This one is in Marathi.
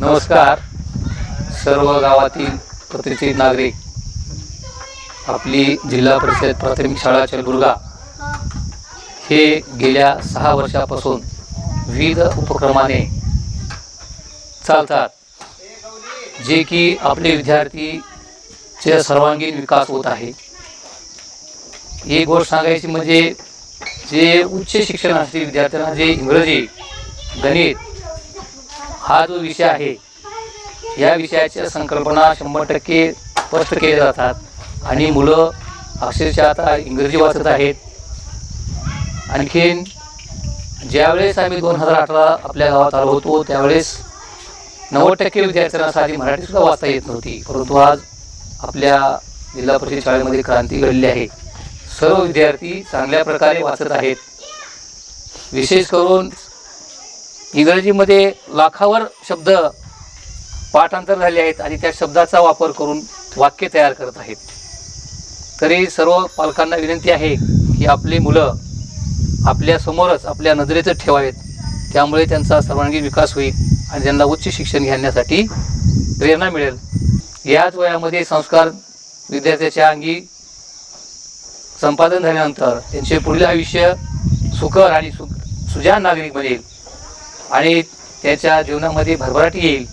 नमस्कार. सर्व गावातील प्रतिष्ठित नागरिक आपली जिल्हा परिषद प्राथमिक शाळा चलबुर्गा हे गेल्या सहा वर्षापासून विविध उपक्रमाने चालतात जे की आपले विद्यार्थीचे सर्वांगीण विकास होत आहे. एक गोष्ट सांगायची म्हणजे जे उच्च शिक्षण असते विद्यार्थ्यांना जे इंग्रजी गणित हा जो विषय आहे या विषयाच्या संकल्पना शंभर टक्के स्पष्ट केल्या जातात. आणि मुलं अक्षरशः आता इंग्रजी वाचत आहेत. आणखीन ज्यावेळेस आम्ही दोन हजार अठरा आपल्या गावात आलो होतो त्यावेळेस नव्वद टक्के विद्यार्थ्यांना साधी मराठीसुद्धा वाचता येत नव्हती. परंतु आज आपल्या जिल्हा परिषद शाळेमध्ये क्रांती घडली आहे. सर्व विद्यार्थी चांगल्या प्रकारे वाचत आहेत. विशेष करून इंग्रजीमध्ये लाखावर शब्द पाठांतर झाले आहेत आणि त्या शब्दाचा वापर करून वाक्य तयार करत आहेत. तरी सर्व पालकांना विनंती आहे की आपली मुलं आपल्यासमोरच आपल्या नजरेतच ठेवावेत. त्यामुळे त्यांचा सर्वांगीण विकास होईल आणि त्यांना उच्च शिक्षण घेण्यासाठी प्रेरणा मिळेल. याच वयामध्ये संस्कार विद्यार्थ्याच्या अंगी संपादन झाल्यानंतर त्यांचे पुढील आयुष्य सुखर आणि सु सुजान नागरिक बनेल. आणि त्याच्या जीवनामध्ये भरभराट येईल.